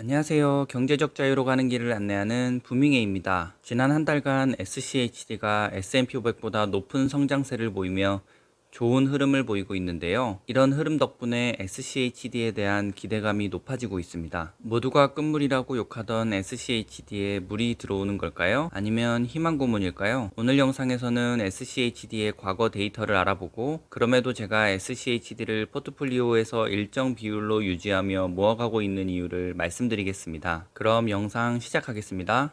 안녕하세요. 경제적 자유로 가는 길을 안내하는 부밍해입니다. 지난 한 달간 SCHD가 S&P 500보다 높은 성장세를 보이며 좋은 흐름을 보이고 있는데요. 이런 흐름 덕분에 SCHD에 대한 기대감이 높아지고 있습니다. 모두가 끝물이라고 욕하던 SCHD에 물이 들어오는 걸까요? 아니면 희망 고문일까요? 오늘 영상에서는 SCHD의 과거 데이터를 알아보고 그럼에도 제가 SCHD를 포트폴리오에서 일정 비율로 유지하며 모아가고 있는 이유를 말씀드리겠습니다. 그럼 영상 시작하겠습니다.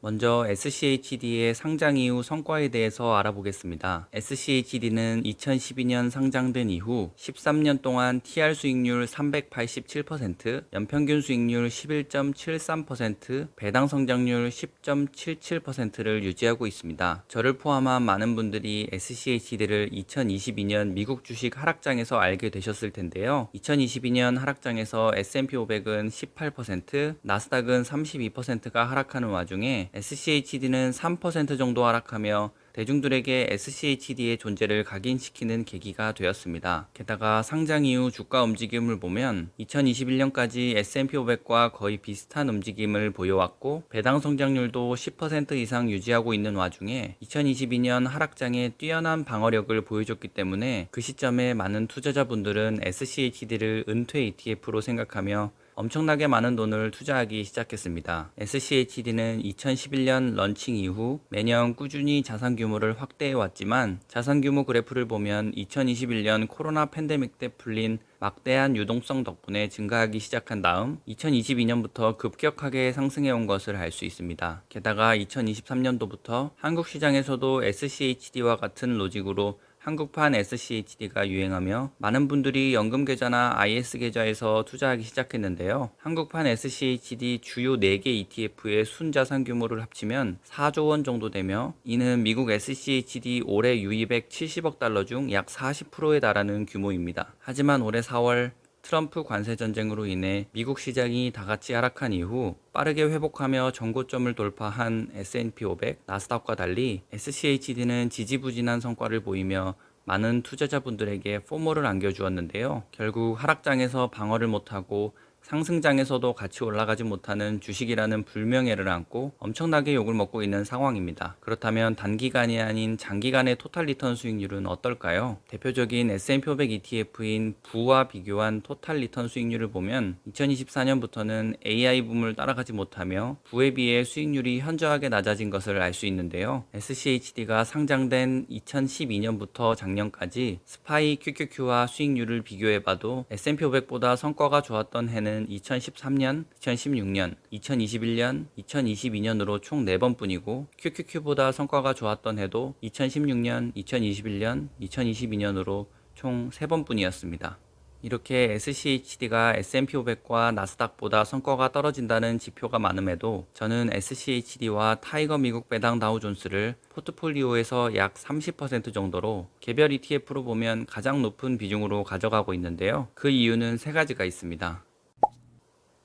먼저 SCHD의 상장 이후 성과에 대해서 알아보겠습니다. SCHD는 2012년 상장된 이후 13년 동안 TR 수익률 387%, 연평균 수익률 11.73%, 배당 성장률 10.77%를 유지하고 있습니다. 저를 포함한 많은 분들이 SCHD를 2022년 미국 주식 하락장에서 알게 되셨을 텐데요. 2022년 하락장에서 S&P 500은 18%, 나스닥은 32%가 하락하는 와중에 SCHD는 3% 정도 하락하며 대중들에게 SCHD의 존재를 각인시키는 계기가 되었습니다. 게다가 상장 이후 주가 움직임을 보면 2021년까지 S&P 500과 거의 비슷한 움직임을 보여왔고 배당 성장률도 10% 이상 유지하고 있는 와중에 2022년 하락장에 뛰어난 방어력을 보여줬기 때문에 그 시점에 많은 투자자분들은 SCHD를 은퇴 ETF로 생각하며 엄청나게 많은 돈을 투자하기 시작했습니다. SCHD는 2011년 런칭 이후 매년 꾸준히 자산 규모를 확대해 왔지만 자산 규모 그래프를 보면 2021년 코로나 팬데믹 때 풀린 막대한 유동성 덕분에 증가하기 시작한 다음 2022년부터 급격하게 상승해 온 것을 알 수 있습니다. 게다가 2023년도부터 한국 시장에서도 SCHD와 같은 로직으로 한국판 SCHD가 유행하며 많은 분들이 연금 계좌나 IS 계좌에서 투자하기 시작했는데요. 한국판 SCHD 주요 4개 ETF의 순자산 규모를 합치면 4조 원 정도 되며 이는 미국 SCHD 올해 유입액 70억 달러 중 약 40%에 달하는 규모입니다. 하지만 올해 4월 트럼프 관세 전쟁으로 인해 미국 시장이 다 같이 하락한 이후 빠르게 회복하며 전고점을 돌파한 S&P 500, 나스닥과 달리 SCHD는 지지부진한 성과를 보이며 많은 투자자분들에게 포모를 안겨주었는데요. 결국 하락장에서 방어를 못하고 상승장에서도 같이 올라가지 못하는 주식이라는 불명예를 안고 엄청나게 욕을 먹고 있는 상황입니다. 그렇다면 단기간이 아닌 장기간의 토탈 리턴 수익률은 어떨까요? 대표적인 S&P 500 ETF인 부와 비교한 토탈 리턴 수익률을 보면 2024년부터는 AI 붐을 따라가지 못하며 부에 비해 수익률이 현저하게 낮아진 것을 알 수 있는데요. SCHD가 상장된 2012년부터 작년까지 스파이 QQQ와 수익률을 비교해봐도 S&P 500보다 성과가 좋았던 해는 2013년, 2016년, 2021년, 2022년으로 총 4번 뿐이고 QQQ보다 성과가 좋았던 해도 2016년, 2021년, 2022년으로 총 3번 뿐이었습니다. 이렇게 SCHD가 S&P 500과 나스닥보다 성과가 떨어진다는 지표가 많음에도 저는 SCHD와 타이거 미국 배당 다우존스를 포트폴리오에서 약 30% 정도로 개별 ETF로 보면 가장 높은 비중으로 가져가고 있는데요. 그 이유는 세 가지가 있습니다.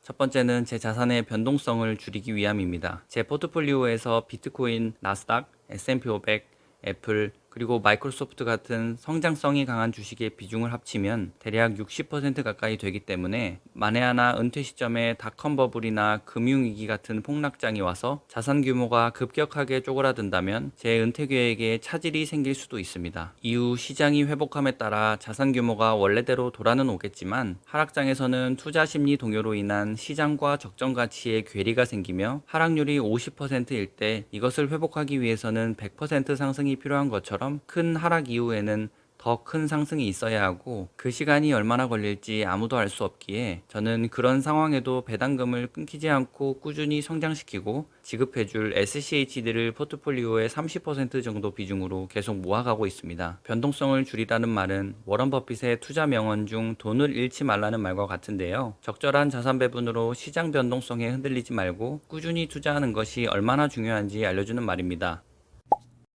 첫 번째는 제 자산의 변동성을 줄이기 위함입니다. 제 포트폴리오에서 비트코인, 나스닥, S&P 500, 애플, 그리고 마이크로소프트 같은 성장성이 강한 주식의 비중을 합치면 대략 60% 가까이 되기 때문에 만에 하나 은퇴 시점에 닷컴 버블이나 금융위기 같은 폭락장이 와서 자산 규모가 급격하게 쪼그라든다면 제 은퇴 계획에 차질이 생길 수도 있습니다. 이후 시장이 회복함에 따라 자산 규모가 원래대로 돌아는 오겠지만 하락장에서는 투자 심리 동요로 인한 시장과 적정 가치의 괴리가 생기며 하락률이 50%일 때 이것을 회복하기 위해서는 100% 상승이 필요한 것처럼 큰 하락 이후에는 더 큰 상승이 있어야 하고 그 시간이 얼마나 걸릴지 아무도 알 수 없기에 저는 그런 상황에도 배당금을 끊기지 않고 꾸준히 성장시키고 지급해줄 SCHD를 포트폴리오의 30% 정도 비중으로 계속 모아가고 있습니다. 변동성을 줄이라는 말은 워런 버핏의 투자 명언 중 돈을 잃지 말라는 말과 같은데요. 적절한 자산 배분으로 시장 변동성에 흔들리지 말고 꾸준히 투자하는 것이 얼마나 중요한지 알려주는 말입니다.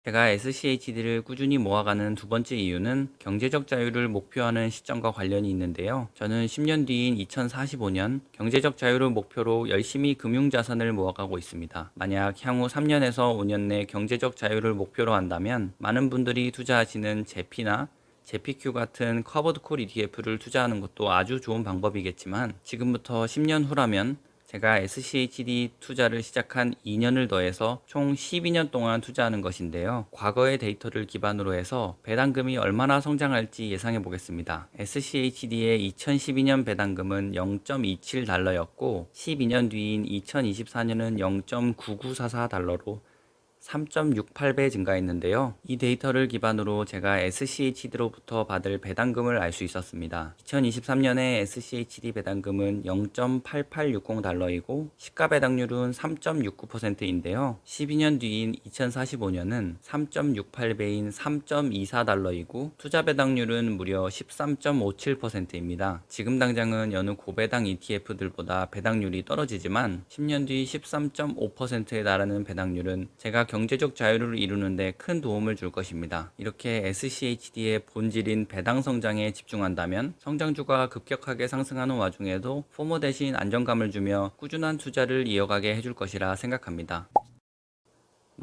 제가 SCHD를 꾸준히 모아가는 두 번째 이유는 경제적 자유를 목표하는 시점과 관련이 있는데요. 저는 10년 뒤인 2045년 경제적 자유를 목표로 열심히 금융자산을 모아가고 있습니다. 만약 향후 3년에서 5년 내 경제적 자유를 목표로 한다면 많은 분들이 투자하시는 제피나 JPQ 같은 커버드 콜 ETF를 투자하는 것도 아주 좋은 방법이겠지만 지금부터 10년 후라면 제가 SCHD 투자를 시작한 2년을 더해서 총 12년 동안 투자하는 것인데요. 과거의 데이터를 기반으로 해서 배당금이 얼마나 성장할지 예상해 보겠습니다. SCHD의 2012년 배당금은 0.27달러였고 12년 뒤인 2024년은 0.9944달러로 3.68배 증가했는데요. 이 데이터를 기반으로 제가 SCHD로부터 받을 배당금을 알 수 있었습니다. 2023년에 SCHD 배당금은 0.8860달러이고 시가 배당률은 3.69%인데요. 12년 뒤인 2045년은 3.68배인 3.24달러이고 투자 배당률은 무려 13.57%입니다. 지금 당장은 여느 고배당 ETF들보다 배당률이 떨어지지만 10년 뒤 13.5%에 달하는 배당률은 제가 경제적 자유를 이루는데 큰 도움을 줄 것입니다. 이렇게 SCHD의 본질인 배당 성장에 집중한다면 성장주가 급격하게 상승하는 와중에도 포모 대신 안정감을 주며 꾸준한 투자를 이어가게 해줄 것이라 생각합니다.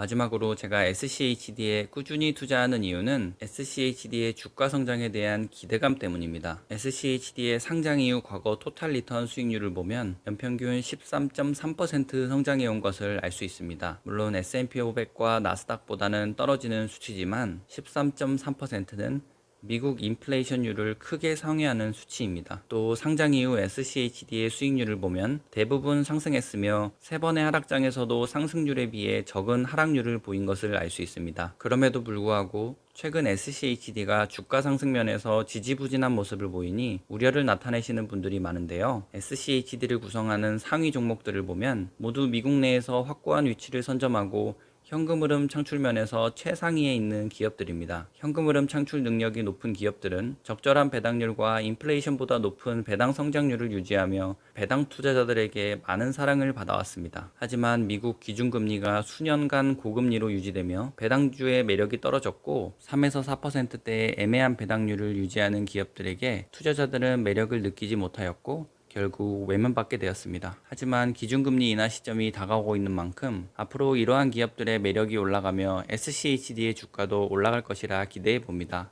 마지막으로 제가 SCHD에 꾸준히 투자하는 이유는 SCHD의 주가 성장에 대한 기대감 때문입니다. SCHD의 상장 이후 과거 토탈 리턴 수익률을 보면 연평균 13.3% 성장해 온 것을 알 수 있습니다. 물론 S&P 500과 나스닥보다는 떨어지는 수치지만 13.3%는 미국 인플레이션율을 크게 상회하는 수치입니다. 또 상장 이후 SCHD의 수익률을 보면 대부분 상승했으며 세 번의 하락장에서도 상승률에 비해 적은 하락률을 보인 것을 알 수 있습니다. 그럼에도 불구하고 최근 SCHD가 주가 상승 면에서 지지부진한 모습을 보이니 우려를 나타내시는 분들이 많은데요. SCHD를 구성하는 상위 종목들을 보면 모두 미국 내에서 확고한 위치를 선점하고 현금 흐름 창출 면에서 최상위에 있는 기업들입니다. 현금 흐름 창출 능력이 높은 기업들은 적절한 배당률과 인플레이션보다 높은 배당 성장률을 유지하며 배당 투자자들에게 많은 사랑을 받아왔습니다. 하지만 미국 기준금리가 수년간 고금리로 유지되며 배당주의 매력이 떨어졌고 3에서 4%대의 애매한 배당률을 유지하는 기업들에게 투자자들은 매력을 느끼지 못하였고 결국 외면받게 되었습니다. 하지만 기준금리 인하 시점이 다가오고 있는 만큼 앞으로 이러한 기업들의 매력이 올라가며 SCHD의 주가도 올라갈 것이라 기대해 봅니다.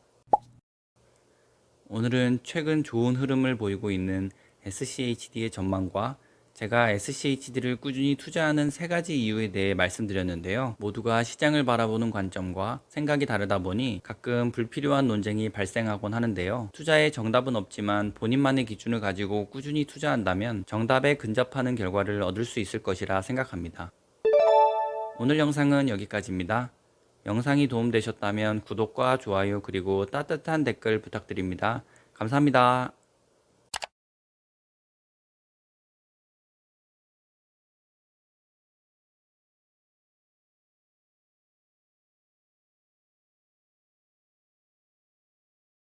오늘은 최근 좋은 흐름을 보이고 있는 SCHD의 전망과 제가 SCHD를 꾸준히 투자하는 세 가지 이유에 대해 말씀드렸는데요. 모두가 시장을 바라보는 관점과 생각이 다르다 보니 가끔 불필요한 논쟁이 발생하곤 하는데요. 투자에 정답은 없지만 본인만의 기준을 가지고 꾸준히 투자한다면 정답에 근접하는 결과를 얻을 수 있을 것이라 생각합니다. 오늘 영상은 여기까지입니다. 영상이 도움되셨다면 구독과 좋아요 그리고 따뜻한 댓글 부탁드립니다. 감사합니다.